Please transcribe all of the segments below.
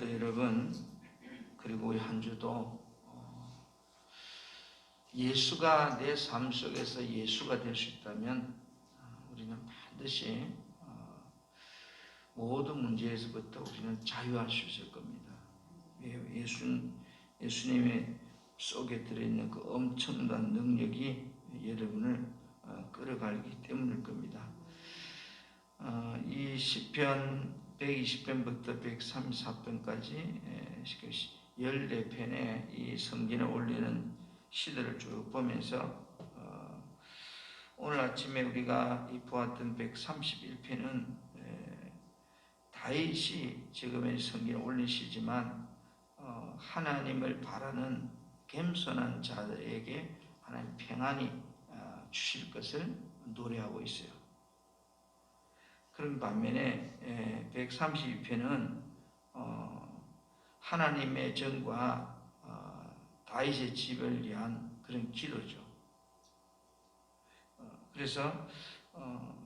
오늘도 여러분 그리고 우리 한 주도 어, 예수가 내 삶 속에서 예수가 될 수 있다면 어, 우리는 반드시 어, 모든 문제에서부터 우리는 자유할 수 있을 겁니다. 왜 예수 예수님의 속에 들어있는 그 엄청난 능력이 여러분을 어, 끌어가기 때문일 겁니다. 어, 이 시편 120편부터 134편까지 14편의 이 성경에 올리는 시들을 쭉 보면서 어, 오늘 아침에 우리가 보았던 131편은 다윗이 지금의 성경에 올린 시지만 어, 하나님을 바라는 겸손한 자들에게 하나님 평안이 어, 주실 것을 노래하고 있어요. 그런 반면에 132편은 어, 하나님의 정과 어, 다윗의 집을 위한 그런 기도죠. 어, 그래서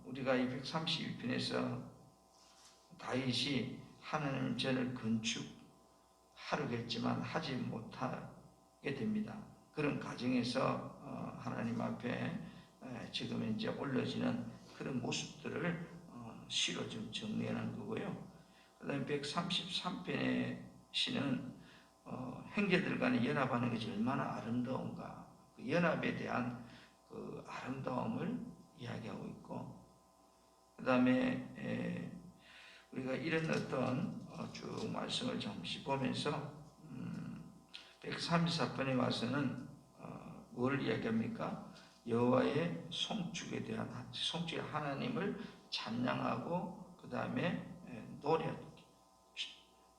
우리가 이 132편에서 다윗이 하나님 전을 건축하려겠지만 하지 못하게 됩니다. 그런 과정에서 하나님 앞에 지금 이제 올려지는 그런 모습들을 시로 좀 정리하는 거고요. 그 다음에 133편의 시는 어, 형제들 간에 연합하는 것이 얼마나 아름다운가 그 연합에 대한 그 아름다움을 이야기하고 있고 그 다음에 우리가 이런 어떤 어, 쭉 말씀을 잠시 보면서 음, 134편에 와서는 어, 뭘 이야기합니까? 여호와의 송축에 대한 송축의 하나님을 찬양하고 그 다음에 예, 노래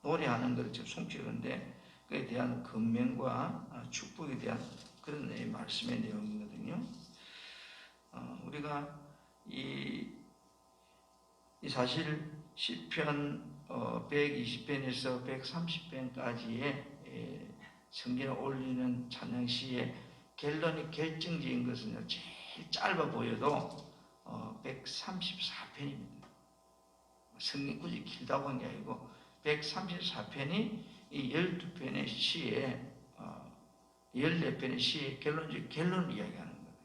노래하는 것을 지금 송치는데 그에 대한 근면과 아, 축복에 대한 그런 말씀의 내용이거든요. 어, 우리가 이, 이 사실 시편 어, 120편에서 130편까지의 예, 성경에 올리는 찬양시의 결론이 결정적인 것은 제일 짧아 보여도 어, 134편입니다. 성경 굳이 길다고 한 게 아니고 134편이 이 12편의 시에 어, 14편의 시의 결론적 결론을 이야기하는 거예요.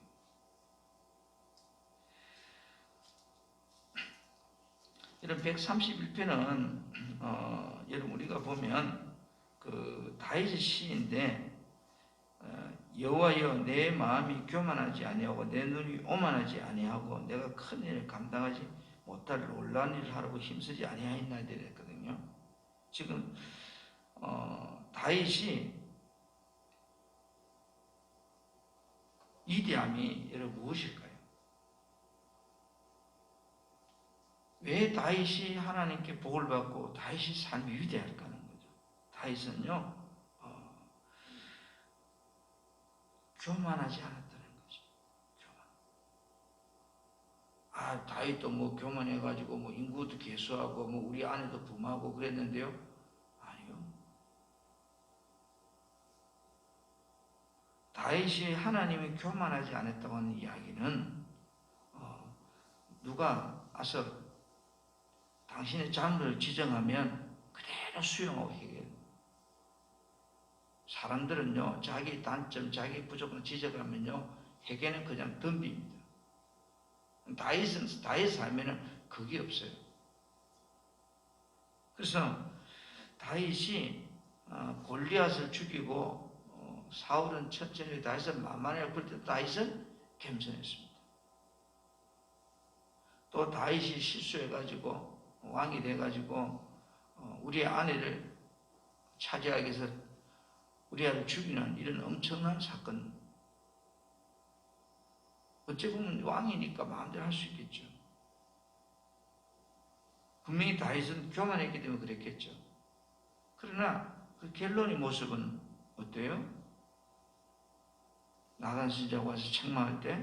이런 131편은 어, 여러분 우리가 보면 그 다윗의 시인데 어, 여호와여 내 마음이 교만하지 아니하고 내 눈이 오만하지 아니하고 내가 큰 일을 감당하지 못할 놀라운 일을 하려고 힘쓰지 아니하였나이다 그랬거든요. 지금 어, 다윗이 이대함이 여러분 무엇일까요? 왜 다윗이 하나님께 복을 받고 다윗이 삶이 위대할까 하는 거죠. 다윗은요 교만하지 않았다는 거죠. 교만. 아, 다윗도 뭐 교만해가지고 뭐 인구도 개수하고 뭐 우리 아내도 부하고 그랬는데요. 다윗이 하나님이 교만하지 않았다고 하는 이야기는 어, 누가 와서 당신의 장르를 지정하면 그대로 수용하고 해결. 사람들은요, 자기 단점, 자기 부족을 지적하면요, 해결은 그냥 덤빕니다. 다윗은, 다윗 삶에는 그게 없어요. 그래서 다윗이 어, 골리앗을 죽이고 어, 사울은 천천히 다윗은 만만해요. 그때 다윗은 겸손했습니다. 또 다윗이 실수해가지고 왕이 돼가지고 어, 우리의 아내를 차지하기 위해서 우리 아를 죽이는 이런 엄청난 사건. 어찌 보면 왕이니까 마음대로 할 수 있겠죠. 분명히 다윗은 교만했기 때문에 그랬겠죠. 그러나 그 결론의 모습은 어때요? 나간 신자가 와서 책망할 때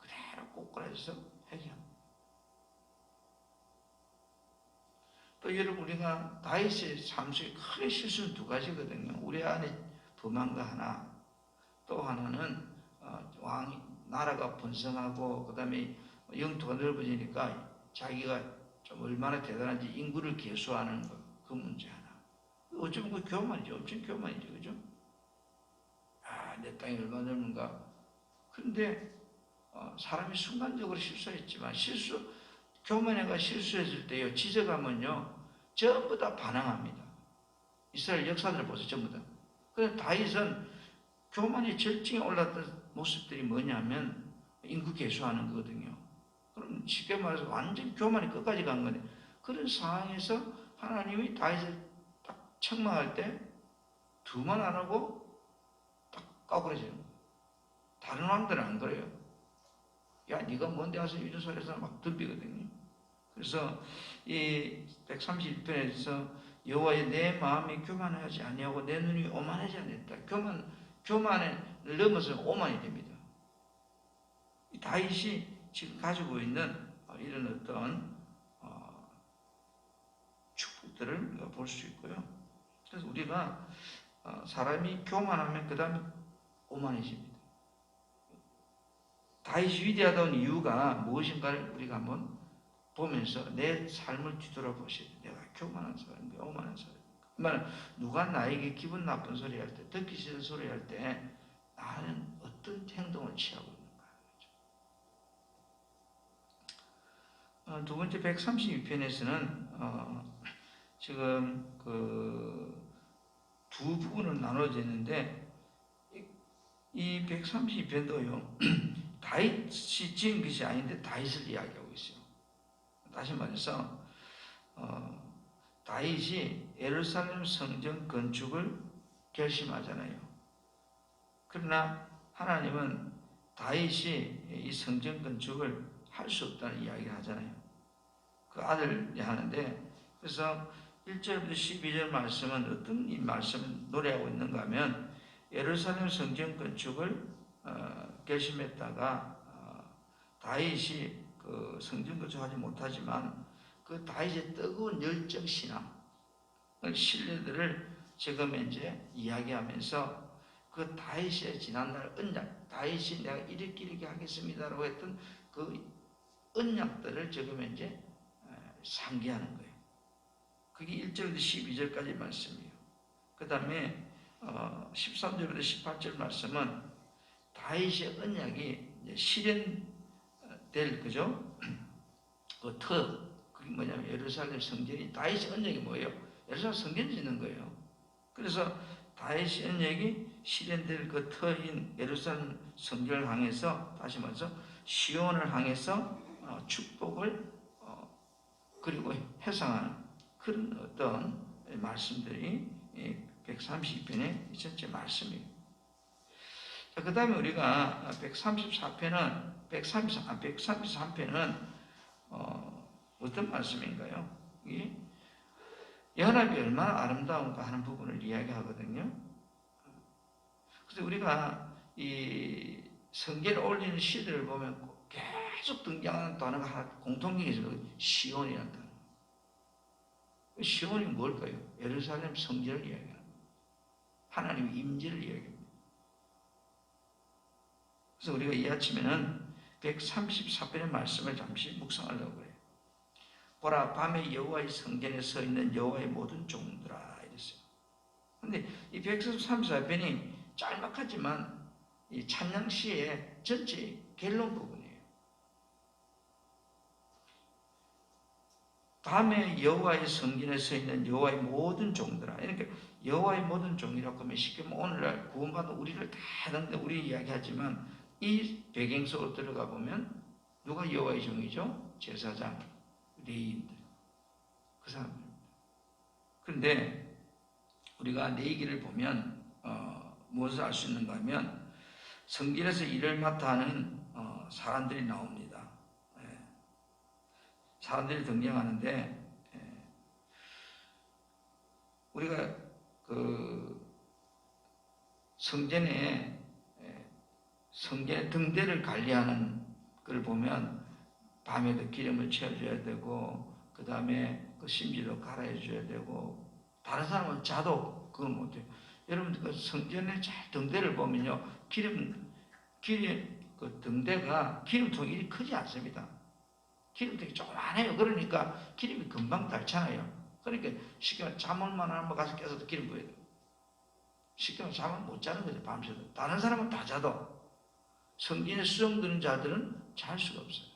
그대로 꼬꾸라져서 회개합니다. 또 여러분 우리가 다윗의 삶 속에 크게 실수는 두 가지거든요. 우리 안에 하나, 또 하나는 어, 왕 나라가 번성하고 그 다음에 영토가 넓어지니까 자기가 좀 얼마나 대단한지 인구를 개수하는 거, 그 문제 하나. 어쩌면 그 교만이죠. 엄청 교만이죠. 그죠? 아, 내 땅이 얼마나 넓은가. 그런데 어, 사람이 순간적으로 실수했지만 실수, 교만해가 실수했을 때요, 지적하면요, 전부 다 반항합니다. 이스라엘 역사들을 보세요, 전부 다. 그래서 다윗은 교만의 절정에 올랐던 모습들이 뭐냐면 인구 개수하는 거거든요. 그럼 쉽게 말해서 완전 교만이 끝까지 간 거네. 그런 상황에서 하나님이 다윗을 딱 책망할 때 두만 안 하고 딱 까부러지는 거예요. 다른 왕들은 안 그래요. 야, 네가 뭔데 와서 이런 소리 해서 막 덤비거든요. 그래서 이 131편에서 여호와의 내 마음이 교만하지 아니하고 내 눈이 오만하지 않았다. 교만 교만을 넘어서 오만이 됩니다. 이 다윗이 지금 가지고 있는 어, 이런 어떤 어, 축복들을 볼 수 있고요. 그래서 우리가 어, 사람이 교만하면 그 다음에 오만해집니다. 다윗이 위대하다는 이유가 무엇인가를 우리가 한번 보면서 내 삶을 뒤돌아보셔야 돼. 내가 교만한 사람인가, 오만한 사람인가. 그러면 누가 나에게 기분 나쁜 소리 할 때, 듣기 싫은 소리 할 때 나는 어떤 행동을 취하고 있는가. 어, 두 번째 132편에서는 어, 지금 그 두 부분을 나눠져 있는데 이- 이 132편도요 다윗이 지은 것이 아닌데 다윗을 이야기하고 있어요. 다시 말해서 어, 다윗이 예루살렘 성전 건축을 결심하잖아요. 그러나 하나님은 다윗이 이 성전 건축을 할 수 없다는 이야기를 하잖아요. 그 아들이 하는데 그래서 1절부터 12절 말씀은 어떤 이 말씀을 노래하고 있는가 하면 예루살렘 성전 건축을 어, 결심했다가 어, 다윗이 그 성전 건축하지 못하지만 그 다윗의 뜨거운 열정 신앙 신뢰들을 지금 이제 이야기하면서 그 다윗의 지난날 언약 다윗이 내가 이렇게 이렇게 하겠습니다라고 했던 그 언약들을 지금 이제 에, 상기하는 거예요. 그게 1절부터 12절까지 말씀이에요. 그 다음에 어, 13절부터 18절 말씀은 다윗의 언약이 이제 실현될 그죠? 그 터, 그게 뭐냐면 예루살렘 성전이 다윗의 언약이 뭐예요? 예루살렘 성전 짓는 거예요. 그래서 다윗의 언약이 실현될 그 터인 예루살렘 성전을 향해서 다시 말해서 시온을 향해서 어, 축복을 어, 그리고 회상하는 그런 어떤 말씀들이 132편의 전체 말씀이에요. 자, 그 다음에 우리가 134편은, 133, 아, 133편은, 어, 어떤 말씀인가요? 이게 연합이 얼마나 아름다운가 하는 부분을 이야기하거든요. 그래서 우리가 이 성계를 올리는 시들을 보면 계속 등장하는 단어가 하나 공통점이 있어요. 시온이라는 단어. 시온이 뭘까요? 예루살렘 성전을 거예요. 하나님의 임재를 이야기합니다. 그래서 우리가 이 아침에는 134편의 말씀을 잠시 묵상하려고 그래요. 보라 밤에 여호와의 성전에 서 있는 여호와의 모든 종들아 이랬어요. 근데 이 134편이 짤막하지만 이 찬양시의 전체 결론 부분이에요. 밤에 여호와의 성전에 서 있는 여호와의 모든 종들아. 이렇게 여호와의 모든 종이라고 하면 쉽게 뭐 오늘날 구원받은 우리를 다 하는데 우리 이야기하지만 이 배경 속으로 들어가 보면 누가 여호와의 종이죠? 제사장, 레이인들 그 사람입니다. 그런데 우리가 내기를 보면 어, 무엇을 알 수 있는가 하면 성전에서 일을 맡아 하는 어, 사람들이 나옵니다. 예. 사람들이 등장하는데 예. 우리가 그 성전에 예, 성전의 등대를 관리하는 걸 보면 밤에도 기름을 채워줘야 되고 그 다음에 그 심지도 갈아줘야 되고 다른 사람은 자도 그걸 못해요. 여러분 그 성전의 잘 등대를 보면요 기름 기름 그 등대가 기름통이 크지 않습니다. 기름통이 조그만해요. 그러니까 기름이 금방 닳잖아요. 그러니까 쉽게 잠을만 한번 가서 깨서도 기름 부어야 돼. 쉽게 잠을 못 자는 거죠 밤새도. 다른 사람은 다 자도 성진에 수정되는 자들은 잘 수가 없어요.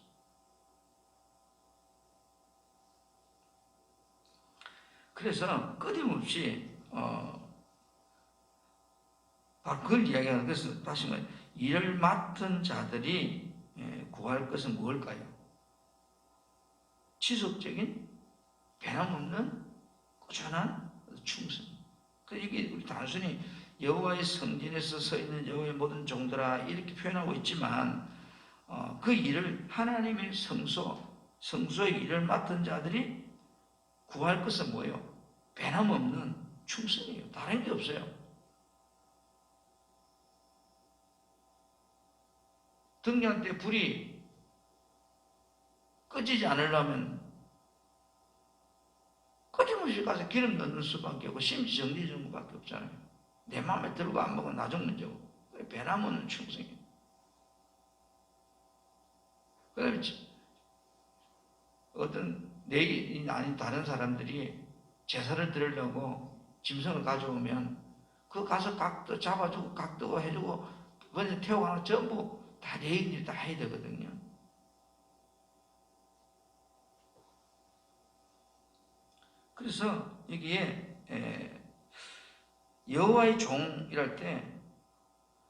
그래서 끊임없이 어, 바로 그걸 이야기하는 것은 다시 말해 일을 맡은 자들이 예, 구할 것은 무엇일까요? 지속적인 변함없는 꾸준한 충성. 그 이게 우리 단순히 여호와의 성전에서 서 있는 여호와의 모든 종들아 이렇게 표현하고 있지만 어, 그 일을 하나님의 성소 성소의 일을 맡은 자들이 구할 것은 뭐예요? 변함없는 충성이에요. 다른 게 없어요. 때 불이 꺼지지 않으려면 끊임없이 가서 기름 넣는 수밖에 없고 심지 정리 정도밖에 없잖아요. 내 마음에 들고 안 먹으면 나중 문제고 배나무는 충성이에요. 그 다음에 어떤 내기 아닌 다른 사람들이 제사를 드리려고 짐승을 가져오면 그 가서 각도 잡아주고 각도 해주고 먼저 태워가는 전부 다 내인들이 다 해야 되거든요. 그래서 여기에 여호와의 종이랄 때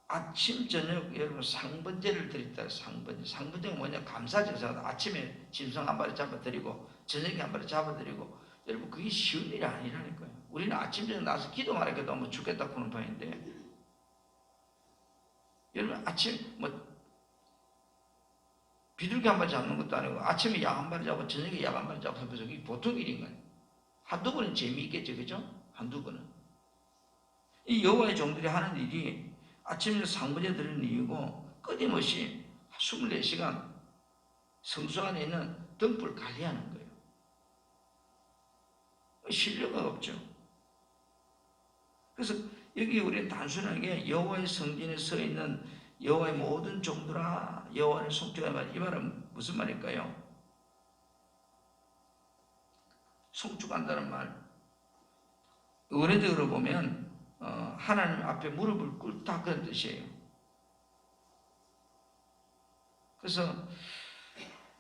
아침 저녁 여러분 상번제를 드렸다 상번제. 상번제가 뭐냐? 감사 제사 아침에 짐승 한 마리 잡아 드리고 저녁에 한 마리 잡아 드리고 여러분 그게 쉬운 일이 아니라니까요 우리는 아침 저녁 나와서 기도만 해도 너무 죽겠다 그런 판인데 여러분 아침 뭐 비둘기 한 마리 잡는 것도 아니고 아침에 약 한 마리 잡고 저녁에 약 한 마리 잡고 그게 보통 일인가요? 한두 번은 재미있겠죠, 그죠? 한두 번은. 이 여호와의 종들이 하는 일이 아침에 상번에 드리는 이유고 끊임없이 24시간 성수 안에 있는 등불 관리하는 거예요. 신뢰가 없죠. 그래서 여기 우리는 단순하게 여호와의 성전에 서 있는 여호와의 모든 종들아 여호와를 송축하는 말, 이 말은 무슨 말일까요? 송축한다는 말 은혜적으로 보면 어, 하나님 앞에 무릎을 꿇다 그런 뜻이에요. 그래서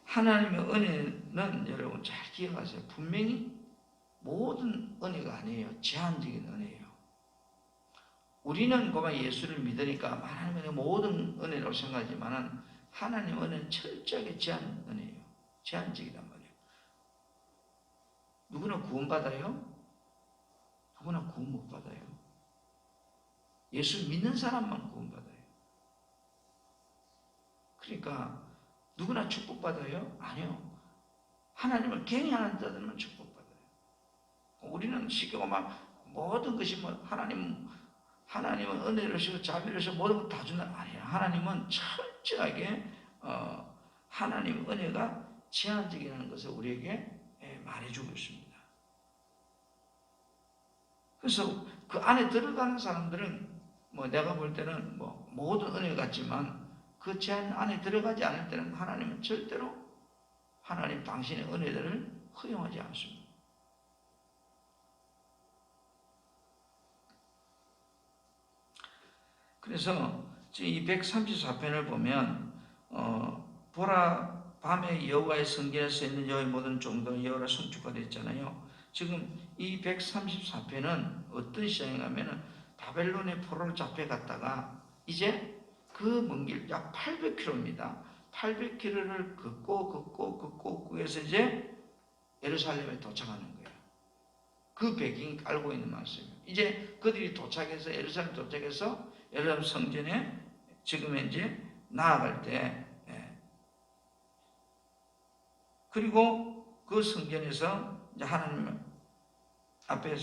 하나님의 은혜는 여러분 잘 기억하세요. 분명히 모든 은혜가 아니에요. 제한적인 은혜예요. 우리는 그만 예수를 믿으니까 하나님의 모든 은혜라고 생각하지만 하나님 은혜는 철저하게 제한 은혜예요. 제한적이란 말이에요. 누구나 구원받아요? 누구나 구원 못 받아요. 예수 믿는 사람만 구원받아요. 그러니까 누구나 축복받아요? 아니요. 하나님을 경외하는 자들만 축복받아요. 우리는 쉽게 막 모든 것이 뭐 하나님 하나님은 은혜를 주시고 자비를 주시고 모든 걸다 준다 아니에요. 하나님은 철저하게 어, 하나님 은혜가 제한적이라는 것을 우리에게 예, 말해주고 있습니다. 그래서 그 안에 들어가는 사람들은 뭐 내가 볼 때는 뭐 모든 은혜 같지만 그 제한 안에 들어가지 않을 때는 하나님은 절대로 하나님 당신의 은혜들을 허용하지 않습니다. 그래서 이 134편을 보면 어, 보라 밤에 여호와의 성전에 서 있는 여호와의 모든 종들은 여호와를 송축하되 있잖아요. 지금 이 134편은 어떤 시장이냐면은 바벨론의 포로로 잡혀갔다가 이제 그 먼 길 약 800km입니다. 800km를 걷고 걷고 걷고 걷고 해서 이제 예루살렘에 도착하는 거예요. 그 배경이 깔고 있는 말씀이에요. 이제 그들이 도착해서 예루살렘 도착해서 예루살렘 성전에 지금 이제 나아갈 때 예. 그리고 그 성전에서 하나님 앞에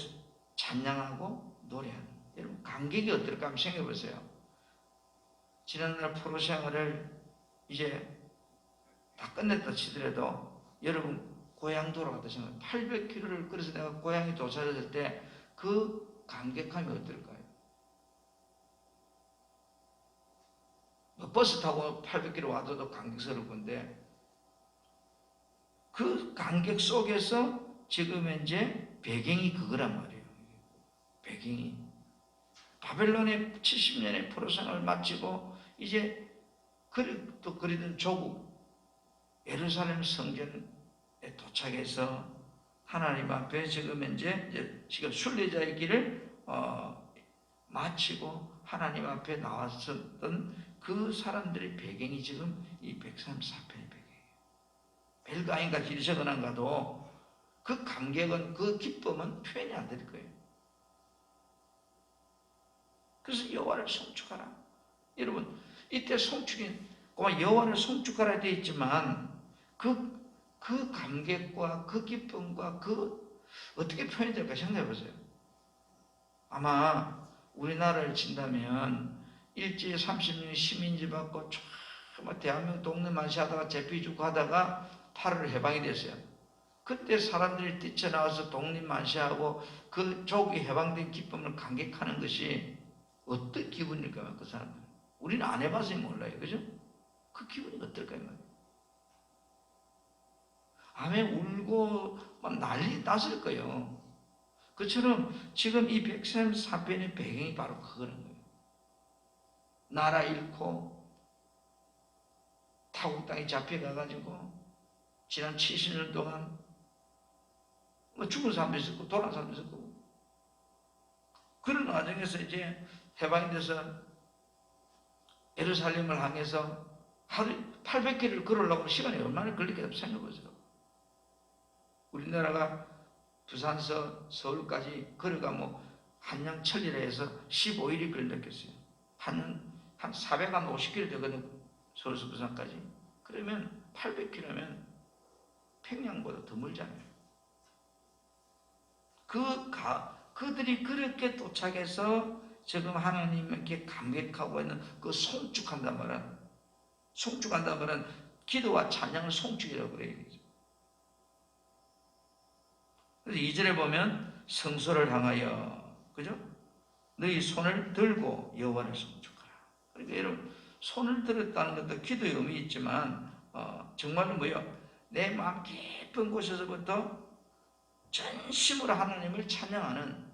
찬양하고 노래하는 여러분 감격이 어떨까 한번 생각해 보세요. 지난날 프로 생활을 이제 다 끝냈다 치더라도 여러분 고향 돌아갔다 생각 800km를 걸어서 내가 고향에 도착했을 때 그 감격함이 어떨까요? 뭐 버스 타고 800km 와도 감격스러울 건데 그 감격 속에서 지금 이제 배경이 그거란 말이에요. 배경이 바벨론의 70년의 포로생활을 마치고 이제 그리, 또 그리던 조국 예루살렘 성전에 도착해서 하나님 앞에 지금 이제, 이제 지금 순례자의 길을 어, 마치고 하나님 앞에 나왔었던 그 사람들의 배경이 지금 이 134편의 배경이에요. 벨가인과 길서거나 가도 그 감격은 그 기쁨은 표현이 안 될 거예요. 그래서 여호와를 송축하라. 여러분 이때 송축이 고마 여호와를 송축하라 되어 있지만 그그 감격과 그 기쁨과 그 어떻게 표현될까 생각해 보세요. 아마 우리나라를 친다면 일제 30년 시민지 받고 참 대한민국 동네 만시 하다가 제피주고 하다가 8월 해방이 됐어요. 그때 사람들이 뛰쳐나와서 독립만시하고 그 조국이 해방된 기쁨을 감격하는 것이 어떤 기분일까요? 그 사람들. 우리는 안 해봐서 몰라요. 그죠? 그 기분이 어떨까요? 암에 울고 막 난리 났을 거예요. 그처럼 지금 이 134편의 배경이 바로 그거는. 나라 잃고 타국 땅에 잡혀가가지고 지난 70년 동안 뭐 죽은 사람도 있었고 돌아간 사람도 있었고 그런 과정에서 이제 해방이 돼서 예루살렘을 향해서 하루 800km를 걸으려고 시간이 얼마나 걸리겠다 생각해보세요. 우리나라가 부산서 서울까지 걸어가면 뭐 한양 천리라 해서 15일이 걸렸겠어요. 한, 한 450km 되거든, 서울에서 부산까지. 그러면 800km면 평양보다 더 멀잖아요. 그 가, 그들이 그렇게 도착해서 지금 하나님께 감격하고 있는 그 송축한단 말은 송축한단 말은 기도와 찬양을 송축이라고 그래요. 그래서 2절에 보면 성소를 향하여 그죠? 너희 손을 들고 여호와를 송축하라. 그러니까 여러분 손을 들었다는 것도 기도의 의미 있지만 어, 정말로 뭐요? 내 마음 깊은 곳에서부터 전심으로 하나님을 찬양하는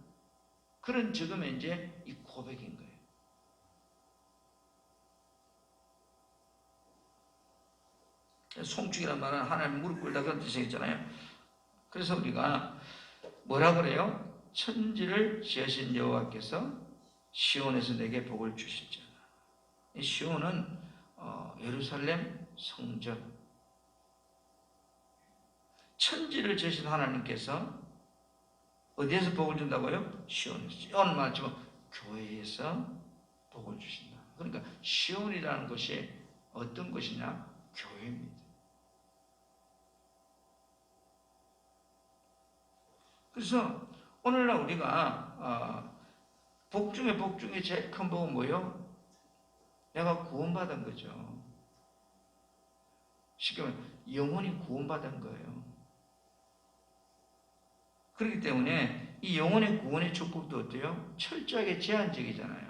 그런 지금의 이제 이 고백인 거예요. 송축이란 말은 하나님 무릎 꿇다 그런 뜻이겠잖아요. 그래서 우리가 뭐라 그래요? 천지를 지으신 여호와께서 시온에서 내게 복을. 이 시온은 어, 예루살렘 성전. 천지를 지으신 하나님께서 어디에서 복을 준다고요? 시온에서. 시온 말지만 교회에서 복을 주신다. 그러니까 시온이라는 것이 어떤 것이냐? 교회입니다. 그래서 오늘날 우리가 어, 복 중에 복 중에 제일 큰 복은 뭐요? 내가 구원받은 거죠. 쉽게 말하면 영혼이 구원받은 거예요. 그렇기 때문에 이 영혼의 구원의 축복도 어때요? 철저하게 제한적이잖아요.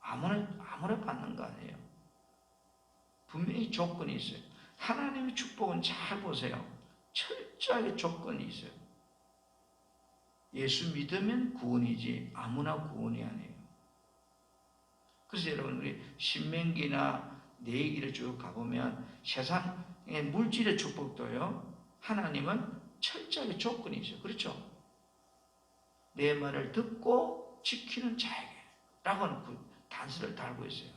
아무나 아무나 받는 거 아니에요. 분명히 조건이 있어요. 하나님의 축복은 잘 보세요. 철저하게 조건이 있어요. 예수 믿으면 구원이지 아무나 구원이 아니에요. 그래서 여러분 우리 신명기나 내기를 쭉 가보면 세상의 물질의 축복도요. 하나님은 철저하게 조건이 있어요. 그렇죠? 내 말을 듣고 지키는 자에게 라고 하는 그 단서를 달고 있어요.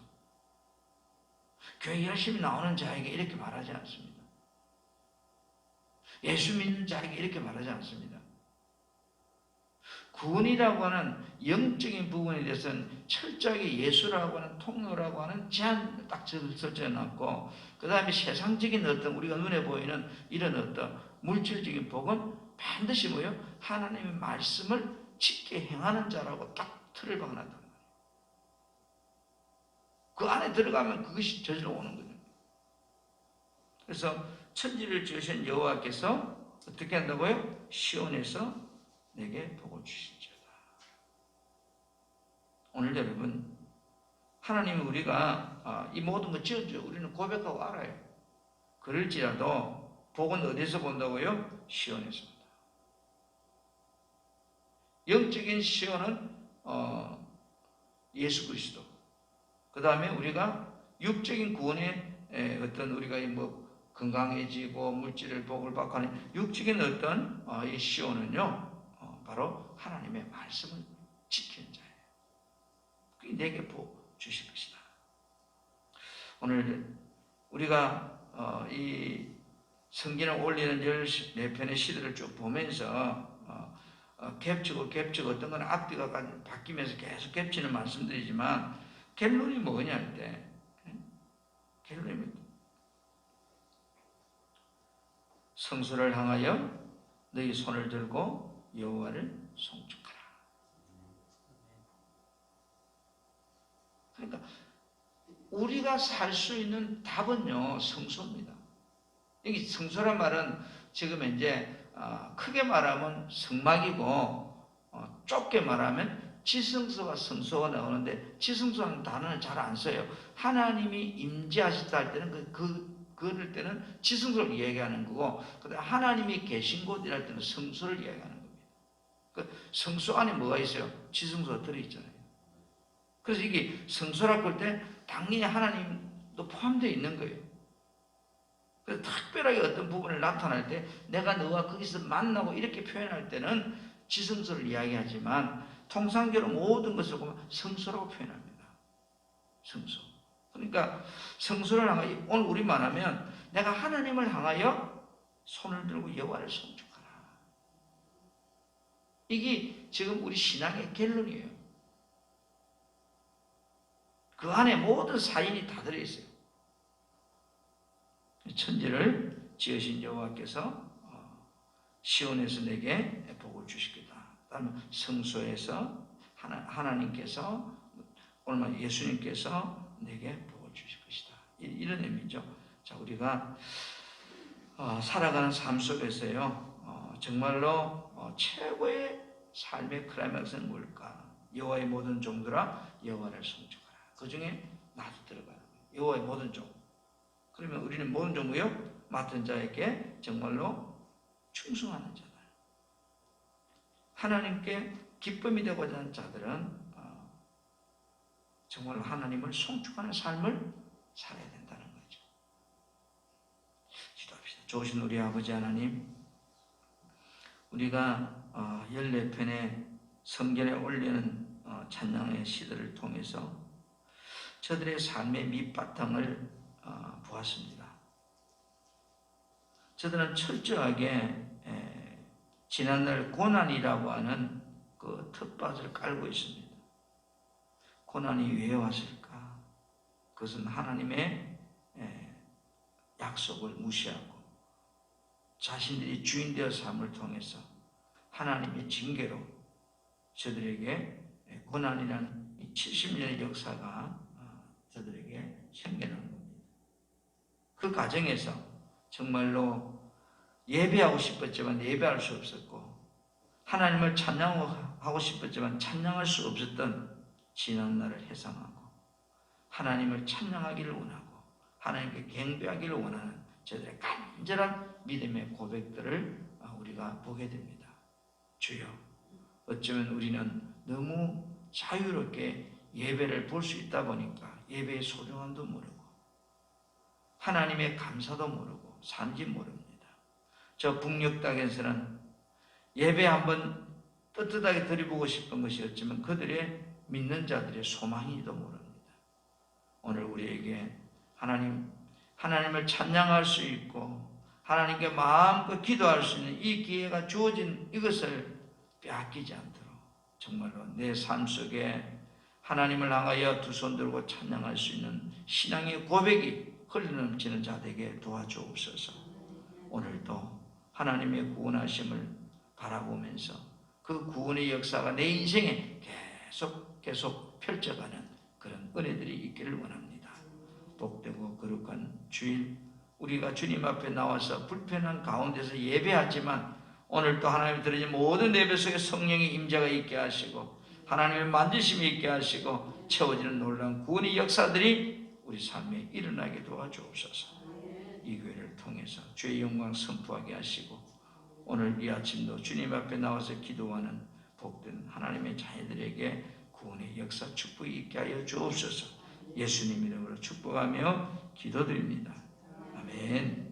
교회 열심히 나오는 자에게 이렇게 말하지 않습니다. 예수 믿는 자에게 이렇게 말하지 않습니다. 구원이라고 하는 영적인 부분에 대해서는 철저하게 예수라고 하는 통로라고 하는 제한을 딱 설정해 놨고 그 다음에 세상적인 어떤 우리가 눈에 보이는 이런 어떤 물질적인 복은 반드시 뭐요? 하나님의 말씀을 짓게 행하는 자라고 딱 틀을 박아놨단 말이에요. 그 안에 들어가면 그것이 저절로 오는 거예요. 그래서 천지를 지으신 여호와께서 어떻게 한다고요? 시온에서 내게 복을 주실지어다. 오늘 여러분 하나님이 우리가 아, 이 모든 것 지어줘 우리는 고백하고 알아요. 그럴지라도 복은 어디서 본다고요? 시온에서 본다. 영적인 시온은 어, 예수 그리스도. 그 다음에 우리가 육적인 구원의 에, 어떤 우리가 이뭐 건강해지고 물질을 복을 받고 하는 육적인 어떤 어, 이 시온은요 어, 바로 하나님의 말씀을 지키는 자예요. 그게 내게 복 주실 것이다. 오늘 우리가 어, 이 성경을 올리는 14편의 시들을 쭉 보면서 어, 어, 겹치고 겹치고 어떤 건 앞뒤가 가- 바뀌면서 계속 겹치는 말씀드리지만 결론이 뭐냐 할 때 결론이 뭐- 성소를 향하여 너희 손을 들고 여호와를 송축하라. 그러니까 우리가 살 수 있는 답은요 성소입니다. 여기 성소란 말은 지금 이제 어, 크게 말하면 성막이고 어, 좁게 말하면 지성소와 성소가 나오는데 지성소라는 단어는 잘 안 써요. 하나님이 임재하시다 할 때는 그, 그 그럴 때는 지성소를 이야기하는 거고 하나님이 계신 곳이라 할 때는 성소를 이야기하는. 그 성소 안에 뭐가 있어요? 지성소가 들어 있잖아요. 그래서 이게 성소라고 할때 당연히 하나님도 포함되어 있는 거예요. 그래서 특별하게 어떤 부분을 나타날 때 내가 너와 거기서 만나고 이렇게 표현할 때는 지성소를 이야기하지만 통상적으로 모든 것을 보면 성소라고 표현합니다. 성소. 그러니까 성소를 향하여 오늘 우리 말하면 내가 하나님을 향하여 손을 들고 여호와를 송축하라. 이게 지금 우리 신앙의 결론이에요. 그 안에 모든 사인이 다 들어있어요. 천지를 지으신 여호와께서 어, 시온에서 내게 복을 주시겠다. 다음에 성소에서 하나, 하나님께서 오늘 예수님께서 내게 복을 주실 것이다. 이- 이런 의미죠. 자 우리가 어, 살아가는 삶 속에서요 어, 정말로 어, 최고의 삶의 클라이맥스는 뭘까? 여호와의 모든 종들아 여호와를 송축하라. 그 중에 나도 거예요. 여호와의 모든 종. 그러면 우리는 모든 종이요 맡은 자에게 정말로 충성하는 자다. 하나님께 기쁨이 되고자 하는 자들은 어, 정말 하나님을 송축하는 삶을 살아야 된다는 거죠. 기도합시다. 좋으신 우리 아버지 하나님, 우리가 어, 14편의 성전에 올리는 어, 찬양의 시들을 통해서 저들의 삶의 밑바탕을 어, 보았습니다. 저들은 철저하게 에, 지난날 고난이라고 하는 그 텃밭을 깔고 있습니다. 고난이 왜 왔을까? 그것은 하나님의 에, 약속을 무시하고 자신들이 주인 되어 삶을 통해서 하나님의 징계로 저들에게 고난이라는 70년의 역사가 어, 저들에게 생겨난 겁니다. 그 과정에서 정말로 예배하고 싶었지만 예배할 수 없었고 하나님을 찬양하고 싶었지만 찬양할 수 없었던 지난 날을 회상하고 하나님을 찬양하기를 원하고 하나님께 경배하기를 원하는 저들의 간절한 믿음의 고백들을 우리가 보게 됩니다. 주여 어쩌면 우리는 너무 자유롭게 예배를 볼 수 있다 보니까 예배의 소중함도 모르고 하나님의 감사도 모르고 산지 모릅니다. 저 북녘 땅에서는 예배 한번 떳떳하게 드려보고 싶은 것이었지만 그들의 믿는 자들의 소망이도 모릅니다. 오늘 우리에게 하나님 하나님을 찬양할 수 있고 하나님께 마음껏 기도할 수 있는 이 기회가 주어진 이것을 빼앗기지 않도록 정말로 내 삶 속에 하나님을 향하여 두 손 들고 찬양할 수 있는 신앙의 고백이 흘러넘치는 자들에게 도와주옵소서. 오늘도 하나님의 구원하심을 바라보면서 그 구원의 역사가 내 인생에 계속 계속 펼쳐가는 그런 은혜들이 있기를 원합니다. 복되고 거룩한 주일 우리가 주님 앞에 나와서 불편한 가운데서 예배하지만 오늘 또 하나님 들으신 모든 예배 속에 성령의 임재가 있게 하시고 하나님의 만드심이 있게 하시고 채워지는 놀라운 구원의 역사들이 우리 삶에 일어나게 도와주옵소서. 이 교회를 통해서 주의 영광 선포하게 하시고 오늘 이 아침도 주님 앞에 나와서 기도하는 복된 하나님의 자녀들에게 구원의 역사 축복이 있게 하여 주옵소서. 예수님 이름으로 축복하며 기도드립니다. 아멘.